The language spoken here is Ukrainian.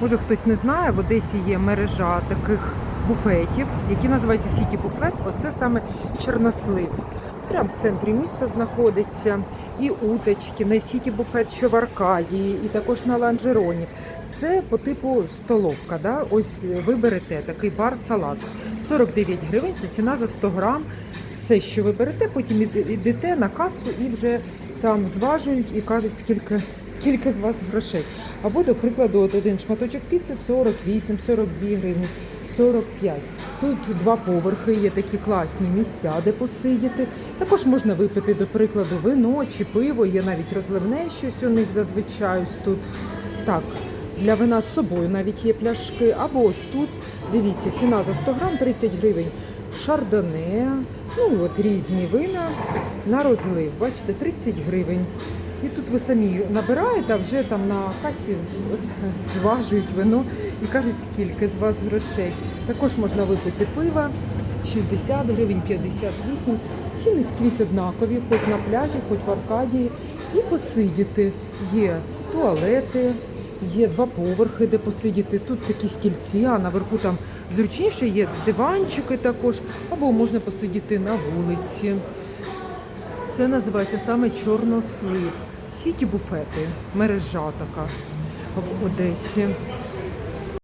Може хтось не знає, в Одесі є мережа таких буфетів, які називаються Сіті Буфет. Оце саме чорнослив. Прямо в центрі міста знаходиться і уточки на Сіті Буфет, що в Аркадії, і також на Ланжероні. Це по типу столовка. Да? Ось ви берете такий бар салат. 49 гривень, це ціна за 100 грам. Все, що ви берете, потім йдете на касу і вже там зважують і кажуть, скільки, скільки з вас грошей. Або, до прикладу, от один шматочок піци 48, 42 гривні, 45. Тут два поверхи, є такі класні місця, де посидіти. Також можна випити, до прикладу, вино чи пиво, є навіть розливне щось у них зазвичай тут. Так, для вина з собою навіть є пляшки. Або ось тут, дивіться, ціна за 100 грам 30 гривень. Шардоне, ну от різні вина на розлив. Бачите, 30 гривень. І тут ви самі набираєте, а вже там на касі зважують вино і кажуть, скільки з вас грошей. Також можна випити пива 60 гривень, 58. Ціни скрізь однакові, хоч на пляжі, хоч в Аркадії. І посидіти. Є туалети, є два поверхи, де посидіти. Тут такі стільці, а наверху там зручніше є диванчики також, або можна посидіти на вулиці. Це називається саме чорнослив. Сіті буфети, мережа така в Одесі.